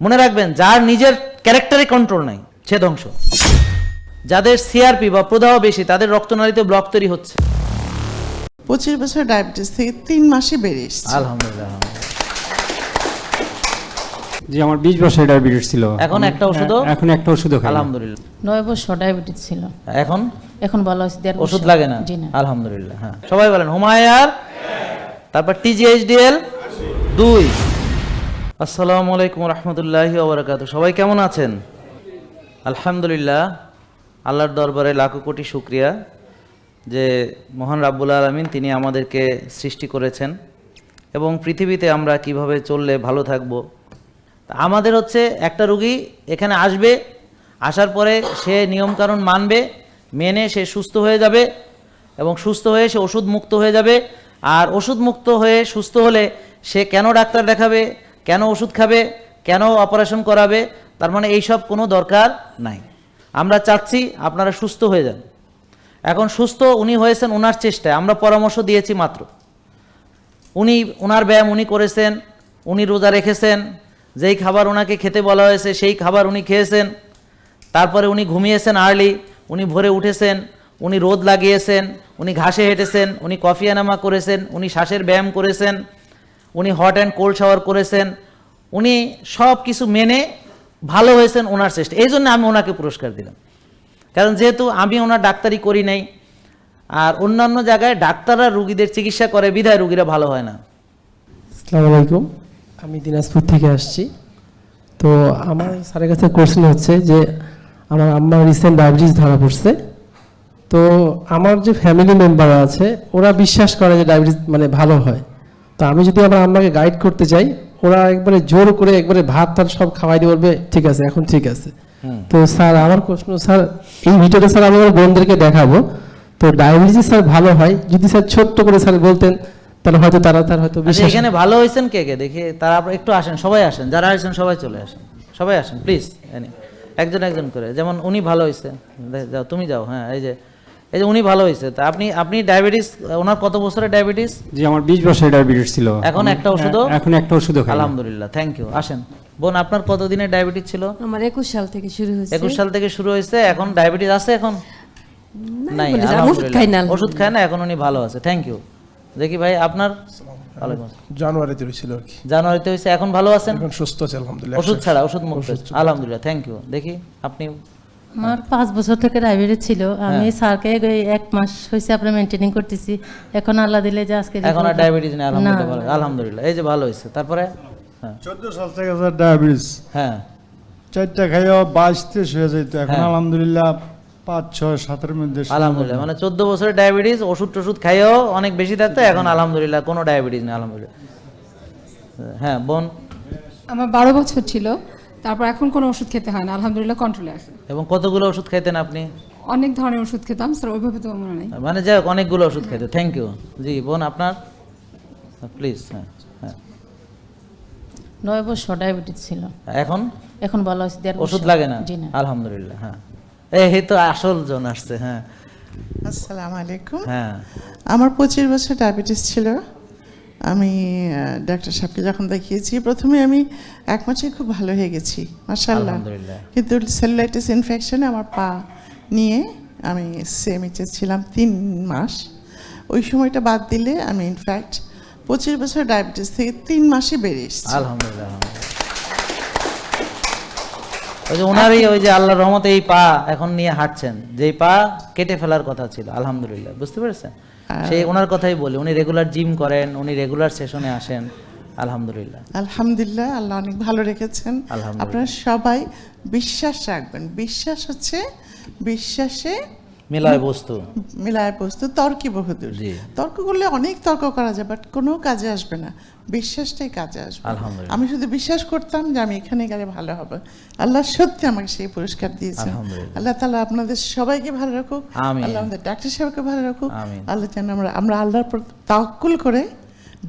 মনে রাখবেন যার নিজের ক্যারেক্টারে কন্ট্রোল নাই সে ধ্বংস। যাদের সিআরপি বা প্রদাহ বেশি তাদের রক্তনালীতে ব্লক তৈরি হচ্ছে। পঁচিশ বছর ডায়াবেটিস থেকে তিন মাসে বেড়ে এসছে। আলহামদুলিল্লাহ জি আমার বিশ বছর ডায়াবেটিস ছিল। এখন একটা ওষুধও? এখন একটা ওষুধও খাই আলহামদুলিল্লাহ। নয় বছর ডায়াবেটিস ছিল। এখন? এখন ভালো আছে দেড় ওষুধ লাগে না? জি না। আলহামদুলিল্লাহ হ্যাঁ। সবাই বলেন হুমায়ার তারপর টিজিএইচডিএল দুই। আসসালামু আলাইকুম রহমতুল্লাহি ওবরাকাতু সবাই কেমন আছেন? আলহামদুলিল্লাহ, আল্লাহর দরবারে লাখো কোটি শুক্রিয়া যে মহান রাব্বুল আলমিন তিনি আমাদেরকে সৃষ্টি করেছেন এবং পৃথিবীতে আমরা কীভাবে চললে ভালো থাকব। আমাদের হচ্ছে একটা রুগী এখানে আসবে, আসার পরে সে নিয়মকানুন মানবে, মেনে সে সুস্থ হয়ে যাবে এবং সুস্থ হয়ে সে ওষুধ মুক্ত হয়ে যাবে। আর ওষুধ মুক্ত হয়ে সুস্থ হলে সে কেন ডাক্তার দেখাবে? কেন ওষুধ খাবে, কেন অপারেশন করাবে, তার মানে এইসব কোনো দরকার নাই। আমরা চাচ্ছি আপনারা সুস্থ হয়ে যান। এখন সুস্থ উনি হয়েছেন ওনার চেষ্টায়, আমরা পরামর্শ দিয়েছি মাত্র। উনি ওনার ব্যায়াম উনি করেছেন, উনি রোজা রেখেছেন, যেই খাবার ওনাকে খেতে বলা হয়েছে সেই খাবার উনি খেয়েছেন, তারপরে উনি ঘুমিয়েছেন আর্লি উনি ভোরে উঠেছেন, উনি রোদ লাগিয়েছেন, উনি ঘাসে হেঁটেছেন, উনি কফি এনামা করেছেন, উনি শ্বাসের ব্যায়াম করেছেন উনি হট অ্যান্ড কোল্ড শাওয়ার করেছেন উনি সব কিছু মেনে ভালো হয়েছেন ওনার চেষ্টা। এই জন্য আমি ওনাকে পুরস্কার দিলাম। কারণ যেহেতু আমি ওনার ডাক্তারি করি নাই আর অন্যান্য জায়গায় ডাক্তাররা রুগীদের চিকিৎসা করে বিধায় রুগীরা ভালো হয় না। আসসালামু আলাইকুম। আমি দিনাজপুর থেকে আসছি। তো আমার স্যারের কাছে কোশ্চেন হচ্ছে যে আমার আম্মার রিসেন্ট ডায়াবেটিস ধরা পড়ছে। তো আমার যে ফ্যামিলি মেম্বার আছে ওরা বিশ্বাস করে যে ডায়াবেটিস মানে ভালো হয়। তো আমি যদি আমার আম্মাকে গাইড করতে চাই ওরা একবারে জোর করে একবারে ভাত টাত সব খাওয়াই দিয়ে বলবে ঠিক আছে এখন ঠিক আছে। তো স্যার আমার প্রশ্ন স্যার এই ভিডিওটা স্যার আমি আমার বোনদেরকে দেখাবো। তো ডায়াবেটিস স্যার ভালো হয় যদি স্যার ছোট্ট করে স্যার বলতেন তাহলে হয়তো তারা তার হয়তো আচ্ছা, বিশ্বাস এখানে ভালো হয়েছেন কে কে? দেখে তারা একটু আসেন সবাই আসেন যারা আসেন সবাই চলে আসেন। সবাই আসেন প্লিজ একজন একজন করে যেমন উনি ভালো হয়েছে যাও তুমি যাও হ্যাঁ এই যে এই যে উনি ভালো হয়েছে। তা আপনি আপনি ডায়াবেটিস ওনার কত বছরের ডায়াবেটিস জি আমার বিশ বছর ডায়াবেটিস ছিল। এখন একটা ওষুধও? এখন একটা ওষুধও খাই আলহামদুলিল্লাহ থ্যাংক ইউ আসেন। বোন আপনার কত দিনের ডায়াবেটিস ছিল? আমার একুশ সাল থেকে শুরু হয়েছে। একুশ সাল থেকে শুরু হয়েছে এখন ডায়াবেটিস আছে এখন? নাই ওষুধ খাই না। ওষুধ খায় না এখন উনি ভালো আছে থ্যাংক ইউ দেখি ভাই আপনার। জানুয়ারিতে হয়েছিল আর কি। জানুয়ারিতে হয়েছে এখন ভালো আছেন? এখন সুস্থ আছে আলহামদুলিল্লাহ। ওষুধ ছাড়া ওষুধ মুক্ত। আলহামদুলিল্লাহ থ্যাংক ইউ দেখি আপনি আমার পাঁচ বছর থেকে ডায়াবেটিস ছিল। আমি হ্যাঁ। স্যারকে এক মাস হয়েছে আপনার মেনটেনিং করতেছি। এখন আল্লাহ দিলে যে আজকে এখন আর ডায়াবেটিস নেই আলহামদুলিল্লাহ আলহামদুলিল্লাহ। এই যে ভালো হয়েছে তারপরে? হ্যাঁ। চোদ্দ সাল থেকে স্যার ডায়াবেটিস হ্যাঁ। চারটা খাইও বাইশ তেইশ হয়ে যেত এখন হ্যাঁ। আলহামদুলিল্লাহ পাঁচ ছয় সাতের মধ্যে আলহামদুলিল্লাহ। মানে চোদ্দ বছরের ডায়াবেটিস ওষুধ টষুধ খাইও অনেক বেশি থাকতো এখন আলহামদুলিল্লাহ কোনো ডায়াবেটিস নেই আলহামদুলিল্লাহ। হ্যাঁ বোন? আমার বারো বছর ছিল। তারপর এখন কোনো ওষুধ খেতে হয় না আলহামদুলিল্লাহ কন্ট্রোলে আছে। এবং কতগুলো ওষুধ খেতেন আপনি? অনেক ধরনের ওষুধ খেতাম স্যার ওইভাবে তো মনে নেই। মানে যাই হোক অনেকগুলো ওষুধ খেতে। থ্যাংক ইউ জি বোন আপনার? প্লিজ হ্যাঁ হ্যাঁ। নয় বছর ডায়াবেটিস ছিল। এখন? এখন ভালো আছে দেড় ওষুধ লাগে না? জি না। আলহামদুলিল্লাহ হ্যাঁ। এই তো আসল জন আসছে হ্যাঁ। আসসালামু আলাইকুম। হ্যাঁ। আমার পঁচিশ বছর ডায়াবেটিস ছিল। আমি ডাক্তার সাহেবকে যখন দেখিয়েছি প্রথমে আমি এক মাসে খুব ভালো হয়ে গেছি মার্শাল্লাহ কিন্তু সেলুলাইটিস ইনফেকশনে আমার পা নিয়ে আমি সেমিচে ছিলাম তিন মাস। ওই সময়টা বাদ দিলে আমি ইনফ্যাক্ট পঁচিশ বছর ডায়াবেটিস থেকে তিন মাসে বেড়ে এসেছি। আলহামদুলিল্লাহ আলহামদুলিল্লাহ। ওই যে ওনারই ওই যে আল্লাহর রহমতে এই পা এখন নিয়ে হাঁটছেন। যেই পা কেটে ফেলার কথা ছিল আলহামদুলিল্লাহ। বুঝতে পেরেছেন? সেই ওনার কথাই বলি উনি রেগুলার জিম করেন উনি রেগুলার সেশনে আসেন আলহামদুলিল্লাহ। আলহামদুলিল্লাহ আল্লাহ অনেক ভালো রেখেছেন। আপনারা সবাই বিশ্বাস রাখবেন। বিশ্বাস হচ্ছে বিশ্বাসে মেলায় বস্তু। মিলায় বস্তু তর্কে বহুদূর। তর্ক করলে অনেক তর্ক করা যায় বাট কোনো কাজে আসবে না। বিশ্বাসটাই কাজে আসবে। আমি শুধু বিশ্বাস করতাম যে আমি এখানে গেলে ভালো হবে। আল্লাহ সত্যি আমাকে সেই পুরস্কার দিয়েছেন আল্লাহ তালা আপনাদের সবাইকে ভালো রাখুক। আল্লাহ আমাদের ডাক্তার সাহেবকে ভালো রাখুক। আল্লাহ যেন আমরা আমরা আল্লাহর তাওয়াক্কুল করে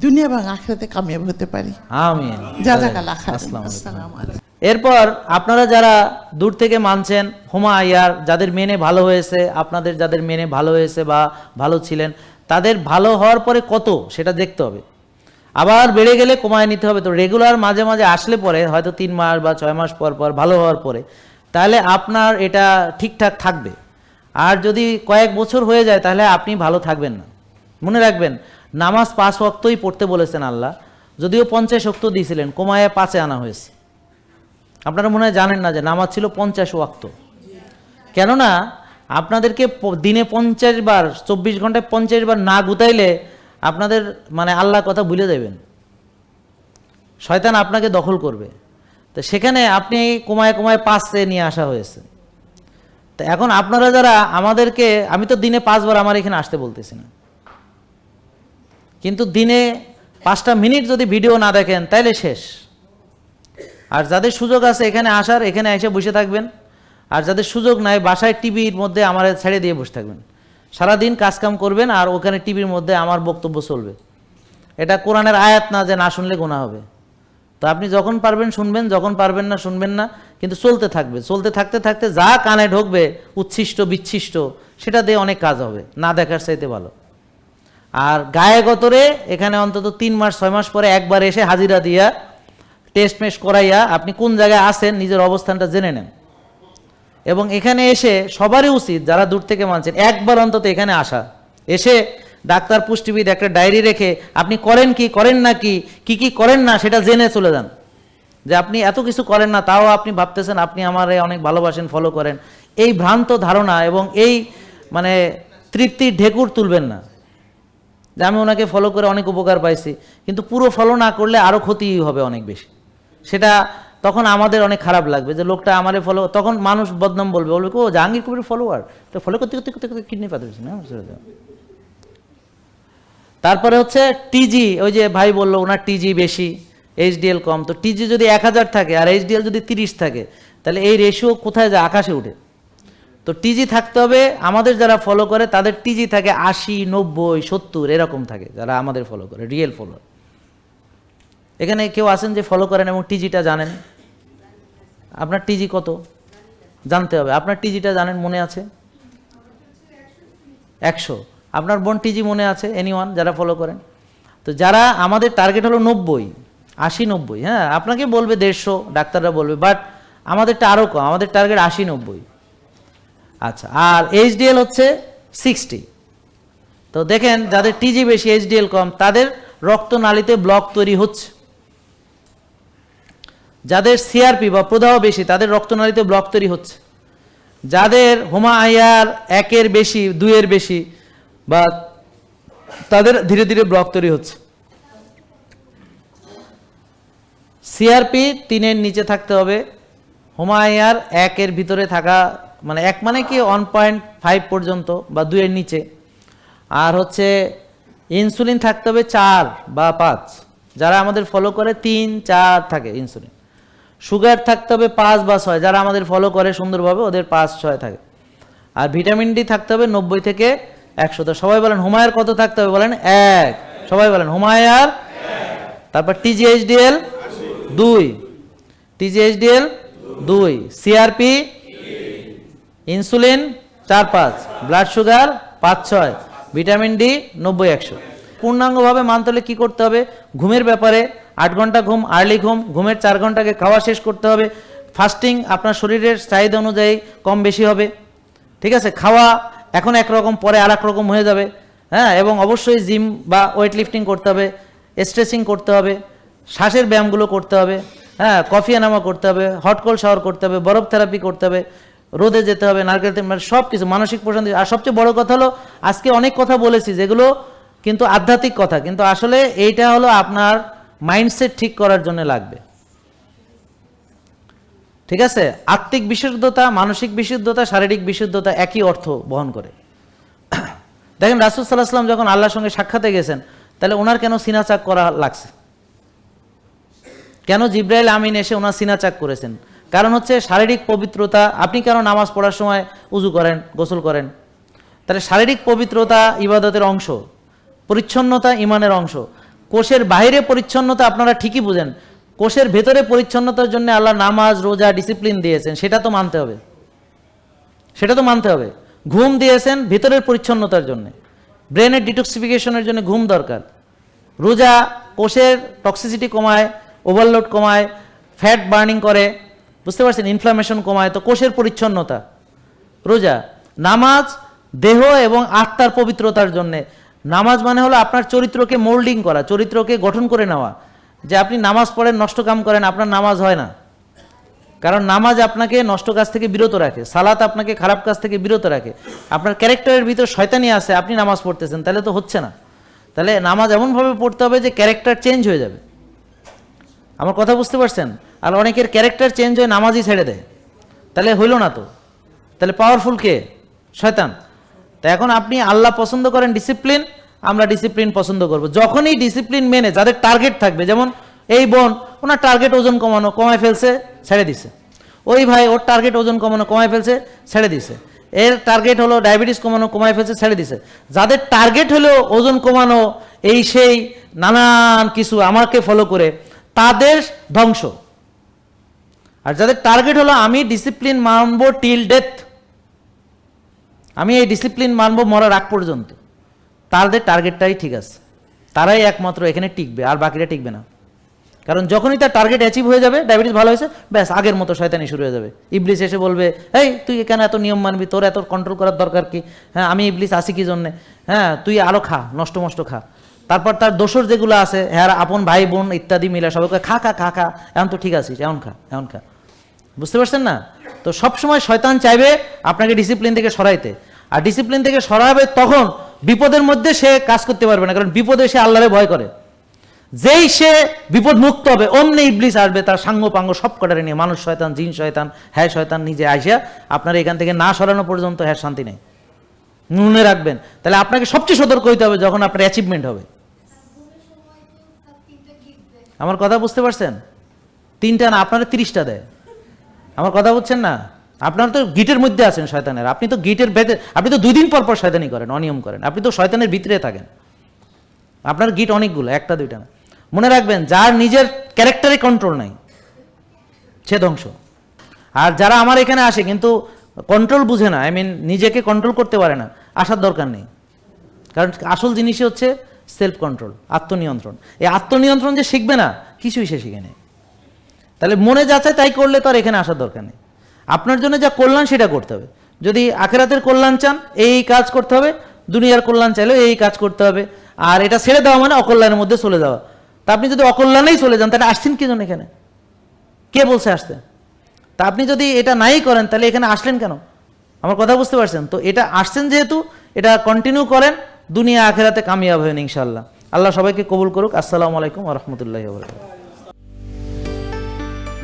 দুনিয়া এবং আখেরাতে কামিয়াব হতে পারি। আমিন। জাজাকাল্লাহ খাইরান। আসসালামু আলাইকুম। এরপর আপনারা যারা দূর থেকে মানছেন, হুমা আয়ার যাদের মেনে ভালো হয়েছে, আপনাদের যাদের মেনে ভালো হয়েছে বা ভালো ছিলেন, তাদের ভালো হওয়ার পরে কত সেটা দেখতে হবে। আবার বেড়ে গেলে কমায় নিতে হবে। তো রেগুলার মাঝে মাঝে আসলে পরে, হয়তো তিন মাস বা ছয় মাস পর পর ভালো হওয়ার পরে, তাহলে আপনার এটা ঠিকঠাক থাকবে। আর যদি কয়েক বছর হয়ে যায়, তাহলে আপনি ভালো থাকবেন না। মনে রাখবেন, নামাজ পাঁচ ওয়াক্তই পড়তে বলেছেন আল্লাহ, যদিও পঞ্চাশ ওক্ত দিয়েছিলেন, কমায় পাঁচে আনা হয়েছে। আপনারা মনে হয় জানেন না যে নামাজ ছিল পঞ্চাশ ওয়াক্ত। কেননা আপনাদেরকে দিনে পঞ্চাশ বার, চব্বিশ ঘন্টায় পঞ্চাশ বার না গুতাইলে আপনাদের মানে আল্লাহ কথা ভুলে দেবেন শয়তান আপনাকে দখল করবে। তো সেখানে আপনি কমায় কমায় পাঁচে নিয়ে আসা হয়েছে। তো এখন আপনারা যারা আমাদেরকে, আমি তো দিনে পাঁচবার আমার এখানে আসতে বলতেছি না। কিন্তু দিনে পাঁচটা মিনিট যদি ভিডিও না দেখেন, তাইলে শেষ। আর যাদের সুযোগ আছে এখানে আসার, এখানে এসে বসে থাকবেন। আর যাদের সুযোগ নাই, বাসায় টিভির মধ্যে আমার ছেড়ে দিয়ে বসে থাকবেন। সারাদিন কাজকাম করবেন আর ওখানে টিভির মধ্যে আমার বক্তব্য চলবে। এটা কোরআনের আয়াত না যে না শুনলে গোনা হবে। তো আপনি যখন পারবেন শুনবেন, যখন পারবেন না শুনবেন না, কিন্তু চলতে থাকবে। চলতে থাকতে থাকতে যা কানে ঢুকবে, উচ্ছিষ্ট, বিচ্ছিষ্ট, সেটা দিয়ে অনেক কাজ হবে। না দেখার চাইতে ভালো। আর গায়ে গতরে এখানে অন্তত তিন মাস, ছয় মাস পরে একবার এসে হাজিরা দিয়া টেস্ট মেস্ট করাইয়া আপনি কোন জায়গায় আছেন, নিজের অবস্থানটা জেনে নেন। এবং এখানে এসে সবারই উচিত, যারা দূর থেকে মানছেন, একবার অন্তত এখানে আসা। এসে ডাক্তার, পুষ্টিবিদ একটা ডায়েরি রেখে, আপনি করেন কি, করেন না কি কি কি করেন না, সেটা জেনে চলে যান। যে আপনি এত কিছু করেন না, তাও আপনি ভাবতেছেন, আপনি আমারে অনেক ভালোবাসেন ফলো করেন। এই ভ্রান্ত ধারণা এবং এই মানে তৃপ্তির ঢেকুর তুলবেন না। যে আমি ওনাকে ফলো করে অনেক উপকার পাইছি, কিন্তু পুরো ফলো না করলে আরও ক্ষতি হবে অনেক বেশি। সেটা তখন আমাদের অনেক খারাপ লাগবে যে লোকটা আমারে ফলো তখন মানুষ বদনাম বলবে বলবে, ও, জাহাঙ্গীর কবির ফলোয়ার তো ফলো করতে করতে করতে করতে কিডনি পাতে না? তারপরে হচ্ছে টিজি ওই যে ভাই বলল ওনার টিজি বেশি এইচডিএল কম। তো টিজি যদি এক হাজার থাকে আর এইচডিএল যদি তিরিশ থাকে, তাহলে এই রেশিও কোথায় যায়? আকাশে উঠে। তো টিজি থাকতে হবে, আমাদের যারা ফলো করে, তাদের টিজি থাকে আশি, নব্বই, সত্তর, এরকম থাকে, যারা আমাদের ফলো করে রিয়েল ফলো এখানে কেউ আছেন যে ফলো করেন এবং টিজিটা জানেন? আপনার টিজি কত? জানতে হবে। আপনার টিজিটা জানেন, মনে আছে? একশো। আপনার বোন টিজি মনে আছে? এনিওয়ান যারা ফলো করেন? তো যারা আমাদের টার্গেট হলো নব্বই, আশি নব্বই হ্যাঁ আপনাকে বলবে দেড়শো, ডাক্তাররা বলবে বাট আমাদেরটা আরও কম, আমাদের টার্গেট আশি নব্বই। আচ্ছা আর এইচডিএল হচ্ছে সিক্সটি তো দেখেন, যাদের টিজি বেশি এইচডিএল কম, তাদের রক্তনালীতে ব্লক তৈরি হচ্ছে। যাদের সিআরপি বা প্রদাহ বেশি, তাদের রক্তনালীতে ব্লক তৈরি হচ্ছে। যাদের হোমা আইয়ার একের বেশি, দুইয়ের বেশি বা তাদের ধীরে ধীরে ব্লক তৈরি হচ্ছে। সিআরপি তিনের নিচে থাকতে হবে। হোমায়ার একের ভিতরে থাকা মানে এক মানে কি ওয়ান পয়েন্ট ফাইভ পর্যন্ত বা দুইয়ের নিচে। আর হচ্ছে ইনসুলিন থাকতে হবে চার বা পাঁচ। যারা আমাদের ফলো করে, তিন, চার থাকে ইনসুলিন সুগার থাকতে হবে পাঁচ বা ছয়। যারা আমাদের ফলো করে সুন্দরভাবে, ওদের পাঁচ, ছয় থাকে। আর ভিটামিন ডি থাকতে হবে নব্বই থেকে একশো তো সবাই বলেন, হুমায়ার কত থাকতে হবে? বলেন এক। সবাই বলেন, হুমায়ার? তারপর টিজিএইচডিএল দুই। টিজিএইচডিএল দুই। CRP insulin? চার, পাঁচ। Blood sugar? পাঁচ, ছয়। ভিটামিন ডি নব্বই, একশো। পূর্ণাঙ্গভাবে মানতে হলে কী করতে হবে? ঘুমের ব্যাপারে আট ঘণ্টা ঘুম, আর্লি ঘুম, ঘুমের চার ঘন্টাকে খাওয়া শেষ করতে হবে। ফাস্টিং আপনার শরীরের চাহিদা অনুযায়ী কম বেশি হবে। ঠিক আছে? খাওয়া এখন একরকম, পরে আর রকম হয়ে যাবে। হ্যাঁ? এবং অবশ্যই জিম বা ওয়েট লিফটিং করতে হবে স্ট্রেচিং করতে হবে, শ্বাসের ব্যায়ামগুলো করতে হবে হ্যাঁ? কফি এনামা করতে হবে হট কোল্ড শাওয়ার করতে হবে, বরফ থেরাপি করতে হবে, রোদে যেতে হবে, নারকেল মানে সব কিছু মানসিক প্রশান্তি। আর সবচেয়ে বড় কথা হলো, আজকে অনেক কথা বলেছি যেগুলো কিন্তু আধ্যাত্মিক কথা। কিন্তু আসলে এইটা হলো আপনার মাইন্ডসেট ঠিক করার জন্য লাগবে। ঠিক আছে? আত্মিক বিশুদ্ধতা, মানসিক বিশুদ্ধতা, শারীরিক বিশুদ্ধতা একই অর্থ বহন করে। দেখেন রাসুল সাল্লাহ সাল্লাম যখন আল্লাহর সঙ্গে সাক্ষাতে গেছেন, তাহলে ওনার কেন সিনাচাক করা লাগছে? কেন জিব্রাইল আমিন এসে ওনার সিনাচাক করেছেন? কারণ হচ্ছে শারীরিক পবিত্রতা, আপনি কেন নামাজ পড়ার সময় উজু করেন, গোসল করেন? তাহলে শারীরিক পবিত্রতা ইবাদতের অংশ, পরিচ্ছন্নতা ইমানের অংশ। কোষের বাইরে পরিচ্ছন্নতা আপনারা ঠিকই বুঝেন। কোষের ভেতরে পরিচ্ছন্নতার জন্য আল্লাহ নামাজ, রোজা ডিসিপ্লিন দিয়েছেন, সেটা তো মানতে হবে। সেটা তো মানতে হবে। ঘুম দিয়েছেন ভেতরের পরিচ্ছন্নতার জন্য। ব্রেনের ডিটক্সিফিকেশনের জন্য ঘুম দরকার। রোজা কোষের টক্সিসিটি কমায় ওভারলোড কমায় ফ্যাট বার্নিং করে, বুঝতে পারছেন? ইনফ্লামেশন কমায়, তো কোষের পরিচ্ছন্নতা। রোজা, নামাজ, দেহ এবং আত্মার পবিত্রতার জন্যে নামাজ মানে হলো আপনার চরিত্রকে মোল্ডিং করা, চরিত্রকে গঠন করে নেওয়া। যে আপনি নামাজ পড়েন, নষ্ট কাম করেন, আপনার নামাজ হয় না। কারণ নামাজ আপনাকে নষ্ট কাজ থেকে বিরত রাখে, সালাত আপনাকে খারাপ কাজ থেকে বিরত রাখে। আপনার ক্যারেক্টারের ভিতর শয়তানি আছে, আপনি নামাজ পড়তেছেন, তাহলে তো হচ্ছে না। তাহলে নামাজ এমনভাবে পড়তে হবে যে ক্যারেক্টার চেঞ্জ হয়ে যাবে। আমার কথা বুঝতে পারছেন? আর অনেকের ক্যারেক্টার চেঞ্জ হয়ে নামাজই ছেড়ে দেয়। তাহলে হইল না তো। তাহলে পাওয়ারফুল কে? শয়তান। তা এখন আপনি আল্লাহ পছন্দ করেন ডিসিপ্লিন আমরা ডিসিপ্লিন পছন্দ করব। যখনই ডিসিপ্লিন মেনে যাদের টার্গেট থাকবে, যেমন এই বোন, ওনার টার্গেট ওজন কমানো, কমায় ফেলছে, ছেড়ে দিছে। ওই ভাই, ওর টার্গেট ওজন কমানো, কমায় ফেলছে, ছেড়ে দিছে। এর টার্গেট হলো ডায়াবেটিস কমানো, কমায় ফেলছে, ছেড়ে দিছে। যাদের টার্গেট হলো ওজন কমানো, এই সেই নানান কিছু আমাকে ফলো করে, তাদের ধ্বংস। আর যাদের টার্গেট হলো আমি ডিসিপ্লিন মানবো টিল ডেথ আমি এই ডিসিপ্লিন মানব মরার আগ পর্যন্ত। তাদের টার্গেটটাই ঠিক আছে। তারাই একমাত্র এখানে টিকবে, আর বাকিরা টিকবে না। কারণ যখনই তার টার্গেট অ্যাচিভ হয়ে যাবে ডায়াবেটিস ভালো হয়েছে, ব্যাস, আগের মতো শয়তানি শুরু হয়ে যাবে। ইবলিস এসে বলবে, এই, তুই কেন এত নিয়ম মানবি, তোর এত কন্ট্রোল করার দরকার কি? হ্যাঁ আমি ইবলিস আসি কি জন্যে? হ্যাঁ তুই আরও খা, নষ্ট মষ্ট খা। তারপর তার দোসর যেগুলো আছে হ্যাঁ আপন ভাই, বোন ইত্যাদি মিলে সবাইকে খা খা খা খা, এখন তো ঠিক আছিস এমন খা এমন খা। বুঝতে পারছেন না? তো সবসময় শয়তান চাইবে আপনাকে ডিসিপ্লিন থেকে সরাইতে। আর ডিসিপ্লিন থেকে সরাবে তখন বিপদের মধ্যে সে কাজ করতে পারবে না, কারণ বিপদে সে আল্লাহরে ভয় করে। যেই সে বিপদ মুক্ত হবে, অমনি ইবলিস আসবে, তার সাঙ্গ পাঙ্গ সব কটারে নিয়ে, মানুষ শয়তান, জিন শয়তান হ্যাঁ শয়তান, নিজে আসিয়া আপনার এখান থেকে না সরানো পর্যন্ত হ্যাঁ শান্তি নেই। নুনে রাখবেন। তাহলে আপনাকে সবচেয়ে সতর্ক হইতে হবে যখন আপনার অ্যাচিভমেন্ট হবে। আমার কথা বুঝতে পারছেন? তিনটা না, আপনারা তিরিশটা দেয়। আমার কথা বুঝছেন না? আপনার তো গিটের মধ্যে আছেন শয়তানের। আপনি তো গিটের ভেতরে আপনি তো দুই দিন পর পর শয়তানি করেন, অনিয়ম করেন। আপনি তো শয়তানের ভিতরে থাকেন। আপনার গিট অনেকগুলো, একটা, দুইটা না। মনে রাখবেন, যার নিজের ক্যারেক্টারে কন্ট্রোল নাই, সে ধ্বংস। আর যারা আমার এখানে আসে, কিন্তু কন্ট্রোল বুঝে না আই মিন নিজেকে কন্ট্রোল করতে পারে না, আসার দরকার নেই। কারণ আসল জিনিসই হচ্ছে সেলফ কন্ট্রোল আত্মনিয়ন্ত্রণ। এই আত্মনিয়ন্ত্রণ যে শিখবে না, কিছুই সে শিখে নেই। তাহলে মনে যা চায় তাই করলে তো আর এখানে আসার দরকার নেই। আপনার জন্য যা কল্যাণ সেটা করতে হবে। যদি আখেরাতের কল্যাণ চান, এই কাজ করতে হবে। দুনিয়ার কল্যাণ চাইলেও এই কাজ করতে হবে। আর এটা ছেড়ে দেওয়া মানে অকল্যাণের মধ্যে চলে যাওয়া। তা আপনি যদি অকল্যাণেই চলে যান, তাহলে আসছেন কি জন্য এখানে? কে বলছে আসতে? তা আপনি যদি এটা নাই করেন, তাহলে এখানে আসলেন কেন? আমার কথা বুঝতে পারছেন? তো এটা আসছেন যেহেতু, এটা কন্টিনিউ করেন, দুনিয়া আখেরাতে কামিয়াব হবেন ইনশাল্লাহ আল্লাহ সবাইকে কবুল করুক। আসসালামু আলাইকুম রহমতুল্লাহ